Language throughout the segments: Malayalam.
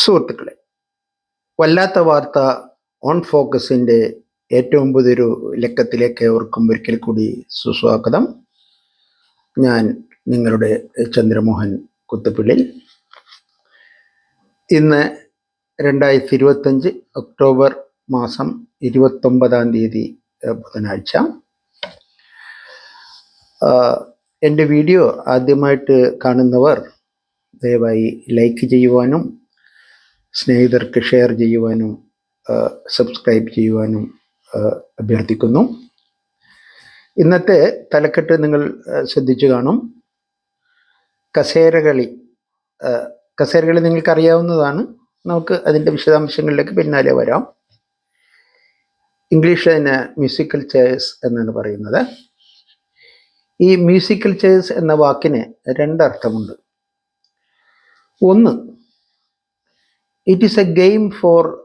സുഹൃത്തുക്കളെ വല്ലാത്ത വാർത്ത ഓൺ ഫോക്കസിന്റെ ഏറ്റവും പുതിയൊരു ലക്കത്തിലേക്ക് ഏവർക്കും ഒരിക്കൽ കൂടി സുസ്വാഗതം. ഞാൻ നിങ്ങളുടെ ചന്ദ്രമോഹൻ കുത്തുപ്പിള്ളി. ഇന്ന് രണ്ടായിരത്തി ഇരുപത്തഞ്ച് ഒക്ടോബർ മാസം ഇരുപത്തൊമ്പതാം തീയതി ബുധനാഴ്ച. എന്റെ വീഡിയോ ആദ്യമായിട്ട് കാണുന്നവർ ദയവായി ലൈക്ക് ചെയ്യുവാനും സ്നേഹിതർക്ക് ഷെയർ ചെയ്യുവാനും സബ്സ്ക്രൈബ് ചെയ്യുവാനും അഭ്യർത്ഥിക്കുന്നു. ഇന്നത്തെ തലക്കെട്ട് നിങ്ങൾ ശ്രദ്ധിച്ചു കാണും. കസേരകളി കസേരകളി നിങ്ങൾക്കറിയാവുന്നതാണ്. നമുക്ക് അതിന്റെ വിശദാംശങ്ങളിലേക്ക് പിന്നാലെ വരാം. ഇംഗ്ലീഷിൽ അതിന് മ്യൂസിക്കൽ ചെയർസ് എന്നാണ് പറയുന്നത്. ഈ മ്യൂസിക്കൽ ചെയർസ് എന്ന വാക്കിന് രണ്ടർത്ഥമുണ്ട്. ഒന്ന് it is a game for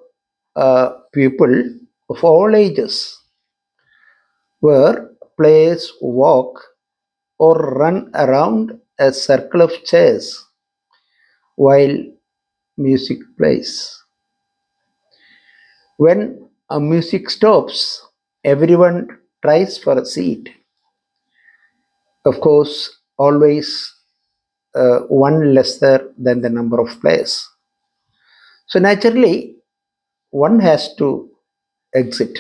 uh, people of all ages where players walk or run around a circle of chairs while music plays. When a music stops, everyone tries for a seat. Of course, always uh, one lesser than the number of players. So naturally one has to exit.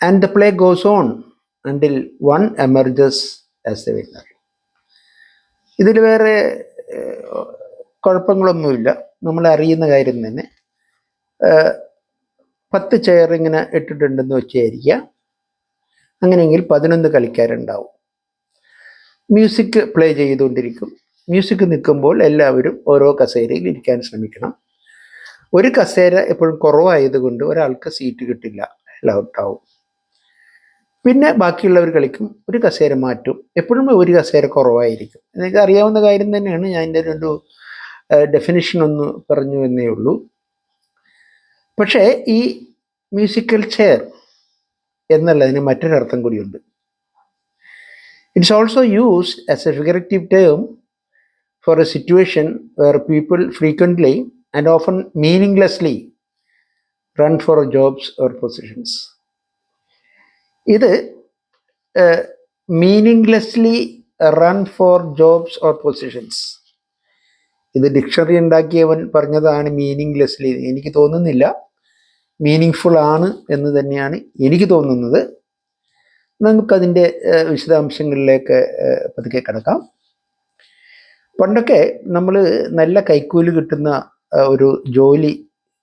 And the play goes on until one emerges as the winner. ഇതിൽ വേറെ കുഴപ്പങ്ങളൊന്നുമില്ല. നമ്മൾ അറിയുന്ന കാര്യം തന്നെ. പത്ത് ചെയർ ഇങ്ങനെ ഇട്ടിട്ടുണ്ടെന്ന് വെച്ചായിരിക്കുക അങ്ങനെയെങ്കിൽ പതിനൊന്ന് കളിക്കാരുണ്ടാവും. മ്യൂസിക് പ്ലേ ചെയ്തുകൊണ്ടിരിക്കും. മ്യൂസിക് നിൽക്കുമ്പോൾ എല്ലാവരും ഓരോ കസേരയിൽ ഇരിക്കാൻ ശ്രമിക്കണം. ഒരു കസേര എപ്പോഴും കുറവായതുകൊണ്ട് ഒരാൾക്ക് സീറ്റ് കിട്ടില്ല. എല്ലാം ഔട്ടാവും പിന്നെ ബാക്കിയുള്ളവർ കളിക്കും. ഒരു കസേര മാറ്റും. എപ്പോഴും ഒരു കസേര കുറവായിരിക്കും. എനിക്ക് അറിയാവുന്ന കാര്യം തന്നെയാണ്. ഞാൻ എന്റെ ഒരു ഡെഫിനിഷൻ ഒന്ന് പറഞ്ഞു എന്നേ ഉള്ളൂ. പക്ഷേ ഈ മ്യൂസിക്കൽ ചെയർ എന്നുള്ളതിന് മറ്റൊരർത്ഥം കൂടിയുണ്ട്. It's also used as a figurative term for a situation where people frequently and often meaninglessly run for jobs or positions ഇത് meaninglessly run for jobs or positions ഇത് ഡിക്ഷണറി ഉണ്ടാക്കിയവൻ പറഞ്ഞതാണ് മീനിങ്ലെസ്ലി എനിക്ക് തോന്നുന്നില്ല. മീനിങ്ഫുൾ ആണ് എന്ന് തന്നെയാണ് എനിക്ക് തോന്നുന്നത്. നമുക്കതിന്റെ വിശദാംശങ്ങളിലേക്ക് പതുക്കെ കിടക്കാം. പണ്ടൊക്കെ നമ്മൾ നല്ല കൈക്കൂലി കിട്ടുന്ന ഒരു ജോലി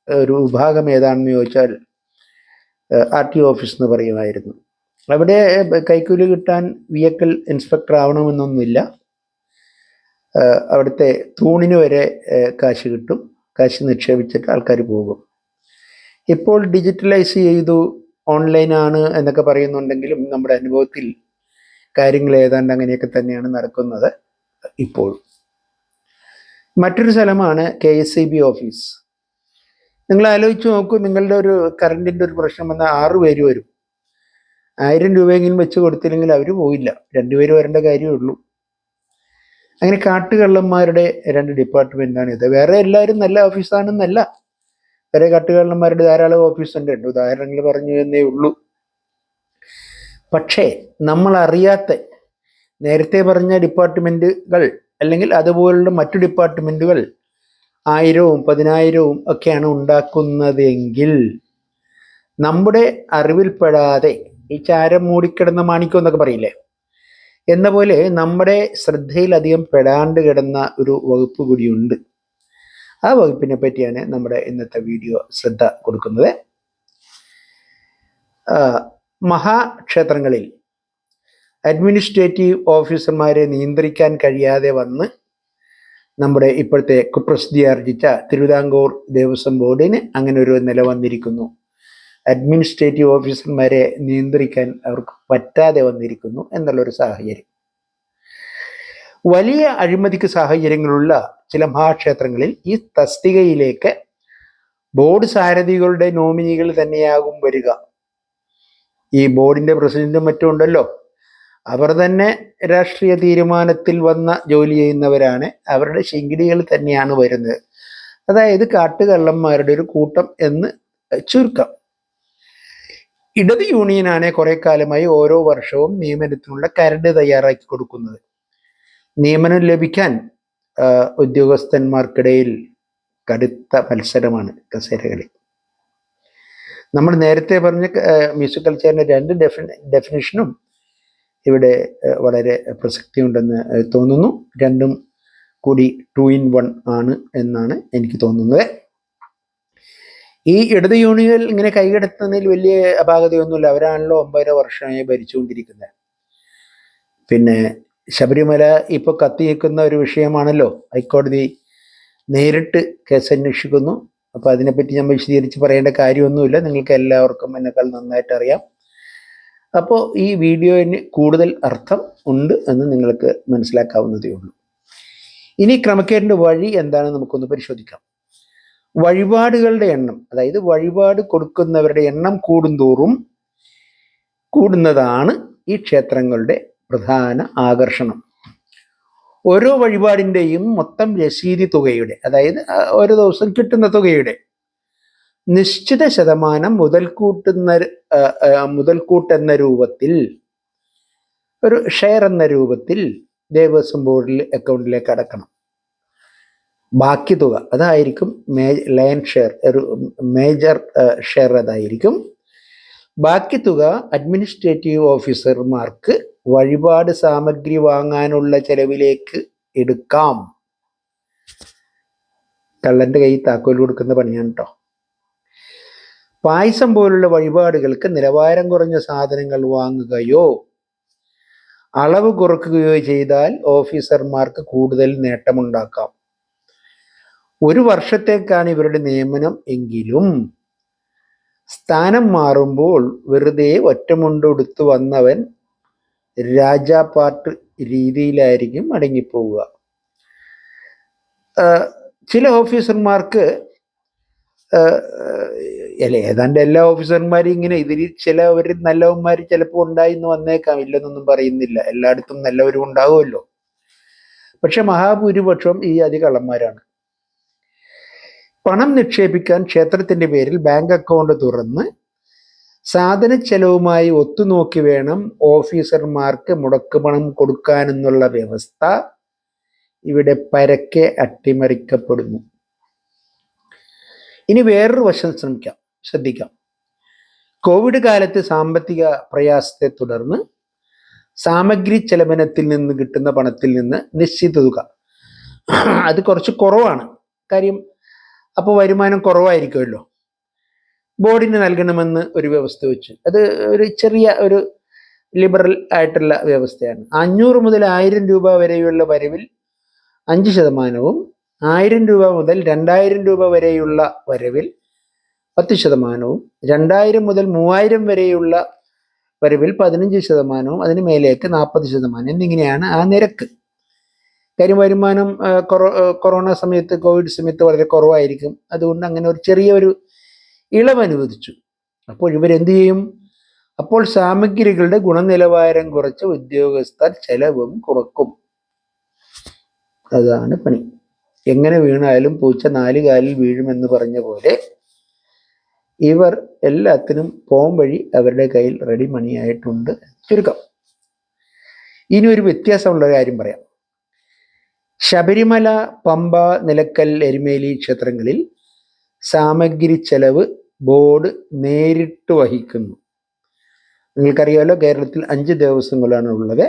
ഒരു വിഭാഗം ഏതാണെന്ന് ചോദിച്ചാൽ ആർ ടി ഓഫീസ് എന്ന് പറയുമായിരുന്നു. അവിടെ കൈക്കൂലി കിട്ടാൻ വിയക്കിൾ ഇൻസ്പെക്ടർ ആവണമെന്നൊന്നുമില്ല. അവിടുത്തെ തൂണിന് വരെ കാശ് കിട്ടും. കാശ് നിക്ഷേപിച്ചിട്ട് ആൾക്കാർ പോകും. ഇപ്പോൾ ഡിജിറ്റലൈസ് ചെയ്തു ഓൺലൈനാണ് എന്നൊക്കെ പറയുന്നുണ്ടെങ്കിലും നമ്മുടെ അനുഭവത്തിൽ കാര്യങ്ങൾ ഏതാണ്ട് അങ്ങനെയൊക്കെ തന്നെയാണ് നടക്കുന്നത് ഇപ്പോൾ. മറ്റൊരു സ്ഥലമാണ് K S E B office. നിങ്ങൾ ആലോചിച്ച് നോക്കൂ നിങ്ങളുടെ ഒരു കറണ്ടിന്റെ ഒരു പ്രശ്നം വന്നാൽ ആറ് പേര് വരും. ആയിരം രൂപയെങ്കിലും വെച്ച് കൊടുത്തില്ലെങ്കിൽ അവർ പോയില്ല രണ്ടുപേര് വരേണ്ട കാര്യമേ ഉള്ളൂ. അങ്ങനെ കാട്ടുകള്ളന്മാരുടെ രണ്ട് ഡിപ്പാർട്ട്മെന്റാണ് ഇത്. വേറെ എല്ലാവരും നല്ല ഓഫീസാണെന്നല്ല വേറെ കാട്ടുകള്ളന്മാരുടെ ധാരാളം ഓഫീസുണ്ട് രണ്ട് ഉദാഹരണങ്ങൾ പറഞ്ഞു എന്നേ ഉള്ളൂ. പക്ഷേ നമ്മൾ അറിയാത്ത നേരത്തെ പറഞ്ഞ ഡിപ്പാർട്ട്മെന്റുകൾ അല്ലെങ്കിൽ അതുപോലുള്ള മറ്റു ഡിപ്പാർട്ട്മെന്റുകൾ ആയിരവും പതിനായിരവും ഒക്കെയാണ് ഉണ്ടാക്കുന്നതെങ്കിൽ നമ്മുടെ അറിവിൽപ്പെടാതെ ഈ ചാരം മൂടിക്കിടന്ന മാണിക്യം എന്നൊക്കെ പറയില്ലേ? എന്ന പോലെ നമ്മുടെ ശ്രദ്ധയിലധികം പെടാണ്ട് കിടന്ന ഒരു വകുപ്പ് കൂടിയുണ്ട്. ആ വകുപ്പിനെ പറ്റിയാണ് നമ്മുടെ ഇന്നത്തെ വീഡിയോ ശ്രദ്ധ കൊടുക്കുന്നത്. മഹാക്ഷേത്രങ്ങളിൽ അഡ്മിനിസ്ട്രേറ്റീവ് ഓഫീസർമാരെ നിയന്ത്രിക്കാൻ കഴിയാതെ വന്ന് നമ്മുടെ ഇപ്പോഴത്തെ കുപ്രസിദ്ധി ആർജിച്ച തിരുവിതാംകൂർ ദേവസ്വം ബോർഡിന് അങ്ങനെ ഒരു നില വന്നിരിക്കുന്നു. അഡ്മിനിസ്ട്രേറ്റീവ് ഓഫീസർമാരെ നിയന്ത്രിക്കാൻ അവർക്ക് പറ്റാതെ വന്നിരിക്കുന്നു എന്നുള്ളൊരു സാഹചര്യം. വലിയ അഴിമതിക്ക് സാഹചര്യങ്ങളുള്ള ചില മഹാക്ഷേത്രങ്ങളിൽ ഈ തസ്തികയിലേക്ക് ബോർഡ് സാരഥികളുടെ നോമിനികൾ തന്നെയാകും വരിക. ഈ ബോർഡിന്റെ പ്രസിഡന്റും മറ്റും ഉണ്ടല്ലോ. അവർ തന്നെ രാഷ്ട്രീയ തീരുമാനത്തിൽ വന്ന ജോലി ചെയ്യുന്നവരാണ്. അവരുടെ ശിങ്കിടികൾ തന്നെയാണ് വരുന്നത്. അതായത് കാട്ടുകള്ളന്മാരുടെ ഒരു കൂട്ടം എന്ന് ചുരുക്കം. ഇടത് യൂണിയനാണ് കുറെ കാലമായി ഓരോ വർഷവും നിയമനത്തിനുള്ള കരട് തയ്യാറാക്കി കൊടുക്കുന്നത്. നിയമനം ലഭിക്കാൻ ഉദ്യോഗസ്ഥന്മാർക്കിടയിൽ കടുത്ത മത്സരമാണ് കസേരകളിൽ നമ്മൾ നേരത്തെ പറഞ്ഞ മ്യൂസിക് കൾച്ചറിന്റെ രണ്ട് ഡെഫി ഡെഫിനിഷനും ഇവിടെ വളരെ പ്രസക്തിയുണ്ടെന്ന് തോന്നുന്നു. രണ്ടും കൂടി ടു ഇൻ വൺ ആണ് എന്നാണ് എനിക്ക് തോന്നുന്നത്. ഈ ഇടത് യൂണിയൻ ഇങ്ങനെ കൈകടത്തുന്നതിൽ വലിയ അപാകതയൊന്നുമില്ല. അവരാണല്ലോ ഒമ്പതര വർഷമായി ഭരിച്ചുകൊണ്ടിരിക്കുന്നത്. പിന്നെ ശബരിമല ഇപ്പോൾ കത്തിയേക്കുന്ന ഒരു വിഷയമാണല്ലോ. ഹൈക്കോടതി നേരിട്ട് കേസ് അന്വേഷിക്കുന്നു അപ്പോൾ അതിനെപ്പറ്റി ഞാൻ വിശദീകരിച്ച് പറയേണ്ട കാര്യമൊന്നുമില്ല. നിങ്ങൾക്ക് എല്ലാവർക്കും എന്നെക്കാൾ നന്നായിട്ട് അറിയാം അപ്പോൾ ഈ വീഡിയോയിന് കൂടുതൽ അർത്ഥം ഉണ്ട് എന്ന് നിങ്ങൾക്ക് മനസ്സിലാക്കാവുന്നതേ ഉള്ളൂ. ഇനി ക്രമക്കേടിന്റെ വഴി എന്താണെന്ന് നമുക്കൊന്ന് പരിശോധിക്കാം. വഴിപാടുകളുടെ എണ്ണം അതായത് വഴിപാട് കൊടുക്കുന്നവരുടെ എണ്ണം കൂടുന്തോറും കൂടുന്നതാണ് ഈ ക്ഷേത്രങ്ങളുടെ പ്രധാന ആകർഷണം. ഓരോ വഴിപാടിന്റെയും മൊത്തം രസീതി തുകയുടെ അതായത് ഒരു ദിവസം കിട്ടുന്ന തുകയുടെ നിശ്ചിത ശതമാനം മുതൽക്കൂട്ടുന്ന മുതൽക്കൂട്ടെന്ന രൂപത്തിൽ ഒരു ഷെയർ എന്ന രൂപത്തിൽ ദേവസ്വം ബോർഡിൽ അക്കൗണ്ടിലേക്ക് അടക്കണം. ബാക്കി തുക അതായിരിക്കും മേ ലയൻ ഷെയർ ഒരു മേജർ ഷെയർ അതായിരിക്കും. ബാക്കി തുക അഡ്മിനിസ്ട്രേറ്റീവ് ഓഫീസർമാർക്ക് വഴിപാട് സാമഗ്രി വാങ്ങാനുള്ള ചെലവിലേക്ക് എടുക്കാം. കള്ളന്റെ കൈ താക്കോൽ കൊടുക്കുന്ന പണിയാണ് കേട്ടോ പായസം പോലുള്ള വഴിപാടുകൾക്ക് നിലവാരം കുറഞ്ഞ സാധനങ്ങൾ വാങ്ങുകയോ അളവ് കുറക്കുകയോ ചെയ്താൽ ഓഫീസർമാർക്ക് കൂടുതൽ നേട്ടമുണ്ടാക്കാം. ഒരു വർഷത്തേക്കാണ് ഇവരുടെ നിയമനം എങ്കിലും സ്ഥാനം മാറുമ്പോൾ വെറുതെ ഒറ്റമുണ്ടെടുത്തു വന്നവൻ രാജാപാട്ട് രീതിയിലായിരിക്കും മടങ്ങിപ്പോവുക. ആഹ് ചില ഓഫീസർമാർക്ക് അല്ല ഏതാണ്ട് എല്ലാ ഓഫീസർമാരും ഇങ്ങനെ ഇതിൽ ചിലവർ നല്ലവന്മാർ ചിലപ്പോൾ ഉണ്ടായി എന്ന് വന്നേക്കാം ഇല്ലെന്നൊന്നും പറയുന്നില്ല. എല്ലായിടത്തും നല്ലവരും ഉണ്ടാകുമല്ലോ പക്ഷെ മഹാഭൂരിപക്ഷം ഈ അധികള്ളന്മാരാണ്. പണം നിക്ഷേപിക്കാൻ ക്ഷേത്രത്തിന്റെ പേരിൽ ബാങ്ക് അക്കൗണ്ട് തുറന്ന് സാധന ചെലവുമായി ഒത്തുനോക്കി വേണം ഓഫീസർമാർക്ക് മുടക്കുപണം കൊടുക്കാനെന്നുള്ള വ്യവസ്ഥ ഇവിടെ പരക്കെ അട്ടിമറിക്കപ്പെടുന്നു. ഇനി വേറൊരു വശം ശ്രമിക്കാം ശ്രദ്ധിക്കാം. കോവിഡ് കാലത്ത് സാമ്പത്തിക പ്രയാസത്തെ തുടർന്ന് സാമഗ്രി ചെലവനത്തിൽ നിന്ന് കിട്ടുന്ന പണത്തിൽ നിന്ന് നിശ്ചിത തുക. അത് കുറച്ച് കുറവാണ്. കാര്യം അപ്പോൾ വരുമാനം കുറവായിരിക്കുമല്ലോ. ബോർഡിന് നൽകണമെന്ന് ഒരു വ്യവസ്ഥ വെച്ച്. അത് ഒരു ചെറിയ ഒരു ലിബറൽ ആയിട്ടുള്ള വ്യവസ്ഥയാണ്. അഞ്ഞൂറ് മുതൽ ആയിരം രൂപ വരെയുള്ള വരവിൽ അഞ്ച് ശതമാനവും ആയിരം രൂപ മുതൽ രണ്ടായിരം രൂപ വരെയുള്ള വരവിൽ പത്ത് ശതമാനവും രണ്ടായിരം മുതൽ മൂവായിരം വരെയുള്ള വരവിൽ പതിനഞ്ച് ശതമാനവും അതിന് മേലേക്ക് നാൽപ്പത് ശതമാനം എന്നിങ്ങനെയാണ് ആ നിരക്ക്. കാര്യം വരുമാനം കൊറോണ സമയത്ത് കോവിഡ് സമയത്ത് വളരെ കുറവായിരിക്കും. അതുകൊണ്ട് അങ്ങനെ ഒരു ചെറിയ ഒരു ഇളവ് അനുവദിച്ചു. അപ്പോൾ ഇവരെന്ത് ചെയ്യും? അപ്പോൾ സാമഗ്രികളുടെ ഗുണനിലവാരം കുറച്ച് ഉദ്യോഗസ്ഥർ ചെലവും കുറക്കും. അതാണ് പണി. എങ്ങനെ വീണാലും പൂച്ച നാല് കാലിൽ വീഴുമെന്ന് പറഞ്ഞ പോലെ ഇവർ എല്ലാത്തിനും പോം വഴി അവരുടെ കയ്യിൽ റെഡി മണിയായിട്ടുണ്ട്. ചുരുക്കം. ഇനി ഒരു വ്യത്യാസമുള്ള കാര്യം പറയാം. ശബരിമല പമ്പ നിലക്കൽ എരുമേലി ക്ഷേത്രങ്ങളിൽ സാമഗ്രി ചെലവ് ബോർഡ് നേരിട്ട് വഹിക്കുന്നു. നിങ്ങൾക്കറിയാമല്ലോ കേരളത്തിൽ അഞ്ച് ദേവസ്വങ്ങളാണ് ഉള്ളത്.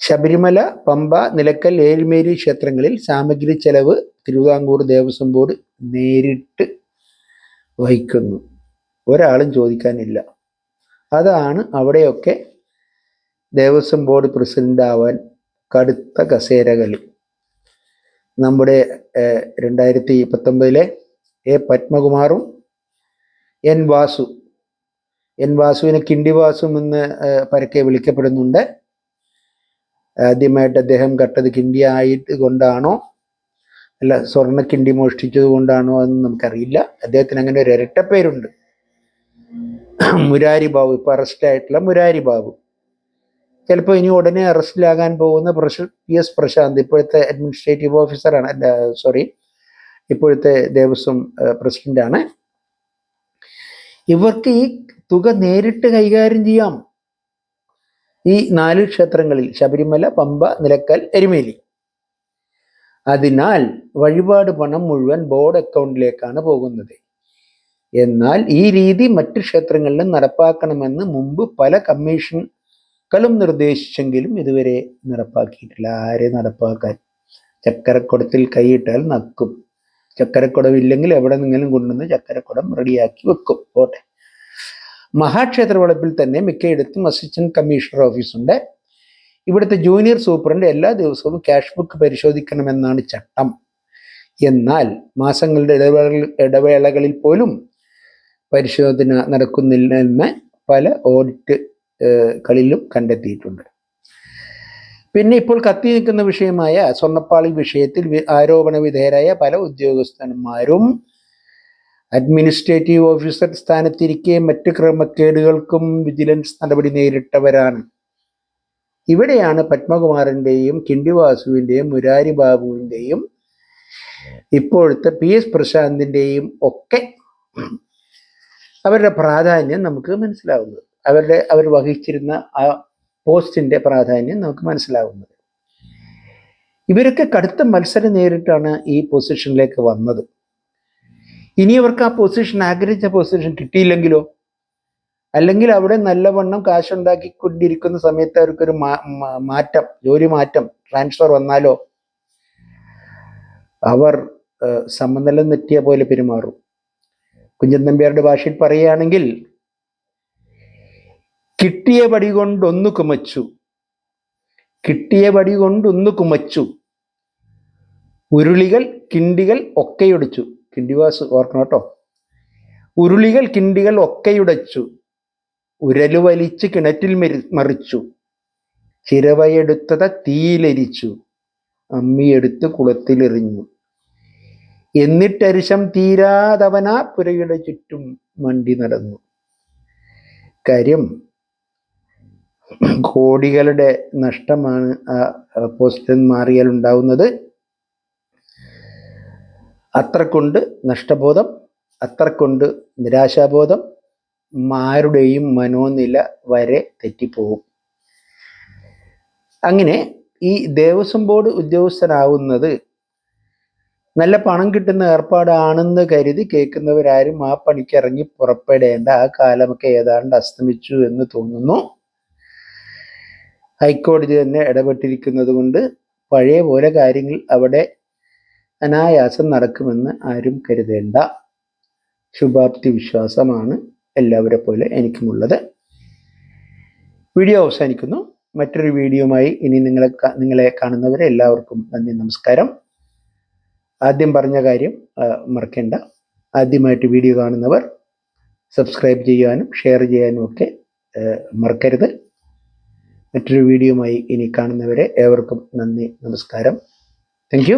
ശബരിമല പമ്പ നിലക്കൽ ഏഴ്മേരി ക്ഷേത്രങ്ങളിൽ സാമഗ്രി ചെലവ് തിരുവിതാംകൂർ ദേവസ്വം ബോർഡ് നേരിട്ട് വഹിക്കുന്നു. ഒരാളും ചോദിക്കാനില്ല. അതാണ് അവിടെയൊക്കെ ദേവസ്വം ബോർഡ് പ്രസിഡന്റ് ആവാൻ കടുത്ത കസേരകൾ. നമ്മുടെ രണ്ടായിരത്തി പത്തൊമ്പതിലെ എ പത്മകുമാറും എൻ വാസു. എൻ വാസുവിനെ കിണ്ടി വാസു എന്ന് പരക്കെ വിളിക്കപ്പെടുന്നുണ്ട്. ആദ്യമായിട്ട് അദ്ദേഹം കട്ടത് കിണ്ടി ആയിട്ട് കൊണ്ടാണോ അല്ല സ്വർണ കിണ്ടി മോഷ്ടിച്ചത് കൊണ്ടാണോ എന്ന് നമുക്കറിയില്ല. അദ്ദേഹത്തിന് അങ്ങനെ ഒരു ഇരട്ടപ്പേരുണ്ട് മുരാരി ബാബു ഇപ്പൊ അറസ്റ്റ് ആയിട്ടുള്ള മുരാരി ബാബു. ചിലപ്പോൾ ഇനി ഉടനെ അറസ്റ്റിലാകാൻ പോകുന്ന പ്രശ് പി എസ് പ്രശാന്ത് ഇപ്പോഴത്തെ അഡ്മിനിസ്ട്രേറ്റീവ് ഓഫീസറാണ് സോറി ഇപ്പോഴത്തെ ദേവസ്വം പ്രസിഡന്റാണ് ഇവർക്ക് ഈ തുക നേരിട്ട് കൈകാര്യം ചെയ്യാം. ഈ നാല് ക്ഷേത്രങ്ങളിൽ ശബരിമല പമ്പ നിലക്കൽ എരുമേലി. അതിനാൽ വഴിപാട് പണം മുഴുവൻ ബോർഡ് അക്കൗണ്ടിലേക്കാണ് പോകുന്നത്. എന്നാൽ ഈ രീതി മറ്റ് ക്ഷേത്രങ്ങളിലും നടപ്പാക്കണമെന്ന് മുമ്പ് പല കമ്മീഷനുകളും നിർദ്ദേശിച്ചെങ്കിലും ഇതുവരെ നടപ്പാക്കിയിട്ടില്ല. ആരെ നടപ്പാക്കാൻ? ചക്കരക്കുടത്തിൽ കൈയിട്ടാൽ നക്കും. ചക്കരക്കുടമില്ലെങ്കിൽ എവിടെ നിന്നെങ്കിലും കൊണ്ടുവന്ന് ചക്കരക്കുടം റെഡിയാക്കി വെക്കും. പോട്ടെ. മഹാക്ഷേത്ര വളപ്പിൽ തന്നെ മിക്കയിടത്തും അസിസ്റ്റന്റ് കമ്മീഷണർ ഓഫീസുണ്ട് ഇവിടുത്തെ ജൂനിയർ സൂപ്രണ്ട് എല്ലാ ദിവസവും ക്യാഷ് ബുക്ക് പരിശോധിക്കണമെന്നാണ് ചട്ടം. എന്നാൽ മാസങ്ങളുടെ ഇടവേള ഇടവേളകളിൽ പോലും പരിശോധന നടക്കുന്നില്ലെന്ന് പല ഓഡിറ്റ് കളിലും കണ്ടെത്തിയിട്ടുണ്ട്. പിന്നെ ഇപ്പോൾ കത്തി നിൽക്കുന്ന വിഷയമായ സ്വർണപ്പാളി വിഷയത്തിൽ ആരോപണ വിധേയരായ പല ഉദ്യോഗസ്ഥന്മാരും അഡ്മിനിസ്ട്രേറ്റീവ് ഓഫീസർ സ്ഥാനത്തിരിക്കെ മറ്റ് ക്രമക്കേടുകൾക്കും വിജിലൻസ് നടപടി നേരിട്ടവരാണ്. ഇവിടെയാണ് പത്മകുമാറിന്റെയും കിണ്ടിവാസുവിന്റെയും മുരാരി ബാബുവിന്റെയും ഇപ്പോഴത്തെ പി എസ് പ്രശാന്തിന്റെയും ഒക്കെ അവരുടെ പ്രാധാന്യം നമുക്ക് മനസ്സിലാവുന്നത്. അവരുടെ അവർ വഹിച്ചിരുന്ന ആ പോസ്റ്റിന്റെ പ്രാധാന്യം നമുക്ക് മനസ്സിലാവുന്നത്. ഇവരൊക്കെ കടുത്ത മത്സരം നേരിട്ടാണ് ഈ പൊസിഷനിലേക്ക് വന്നത്. ഇനി അവർക്ക് ആ പൊസിഷൻ ആഗ്രഹിച്ച പൊസിഷൻ കിട്ടിയില്ലെങ്കിലോ? അല്ലെങ്കിൽ അവിടെ നല്ലവണ്ണം കാശുണ്ടാക്കിക്കൊണ്ടിരിക്കുന്ന സമയത്ത് അവർക്കൊരു മാറ്റം ജോലി മാറ്റം ട്രാൻസ്ഫർ വന്നാലോ? അവർ സമനില നെറ്റിയ പോലെ പെരുമാറും. കുഞ്ചൻ നമ്പ്യാരുടെ ഭാഷയിൽ പറയുകയാണെങ്കിൽ കിട്ടിയ പടി കൊണ്ടൊന്ന് കുമച്ചു. കിട്ടിയ പടി കൊണ്ടൊന്ന് കുമച്ചു. ഉരുളികൾ കിണ്ടികൾ ഒക്കെയുടച്ചു. കിണ്ടിവാസ് ഓർക്കണം കേട്ടോ. ഉരുളികൾ കിണ്ടികൾ ഒക്കെയുടച്ചു ഉരലു വലിച്ച് കിണറ്റിൽ മറിച്ചു. ചിരവയെടുത്തത തീയിലരിച്ചു. അമ്മിയെടുത്ത് കുളത്തിലെറിഞ്ഞു. എന്നിട്ടരിശം തീരാതവന പുരയുടെ ചുറ്റും മണ്ടി നടന്നു. കാര്യം കോടികളുടെ നഷ്ടമാണ് ആ പോസ്റ്റൻ മാറിയാൽ ഉണ്ടാവുന്നത്. അത്രക്കൊണ്ട് നഷ്ടബോധം അത്രക്കൊണ്ട് നിരാശാബോധം ആരുടെയും മനോനില വരെ തെറ്റിപ്പോകും അങ്ങനെ ഈ ദേവസ്വം ബോർഡ് ഉദ്യോഗസ്ഥനാവുന്നത് നല്ല പണം കിട്ടുന്ന ഏർപ്പാടാണെന്ന് കരുതി കേൾക്കുന്നവരാരും ആ പണിക്ക് ഇറങ്ങി പുറപ്പെടേണ്ട ആ കാലമൊക്കെ ഏതാണ്ട് അസ്തമിച്ചു എന്ന് തോന്നുന്നു. ഹൈക്കോടതി തന്നെ ഇടപെട്ടിരിക്കുന്നത് കൊണ്ട് പഴയ പോലെ കാര്യങ്ങൾ അവിടെ അനായാസം നടക്കുമെന്ന് ആരും കരുതേണ്ട. ശുഭാപ്തി വിശ്വാസമാണ് എല്ലാവരെ പോലെ എനിക്കുമുള്ളത്. വീഡിയോ അവസാനിക്കുന്നു. മറ്റൊരു വീഡിയോയുമായി ഇനി നിങ്ങളെ നിങ്ങളെ കാണുന്നവരെ എല്ലാവർക്കും നന്ദി നമസ്കാരം. ആദ്യം പറഞ്ഞ കാര്യം മറക്കേണ്ട. ആദ്യമായിട്ട് വീഡിയോ കാണുന്നവർ സബ്സ്ക്രൈബ് ചെയ്യാനും ഷെയർ ചെയ്യാനും ഒക്കെ മറക്കരുത്. മറ്റൊരു വീഡിയോയുമായി ഇനി കാണുന്നവരെ ഏവർക്കും നന്ദി നമസ്കാരം. താങ്ക്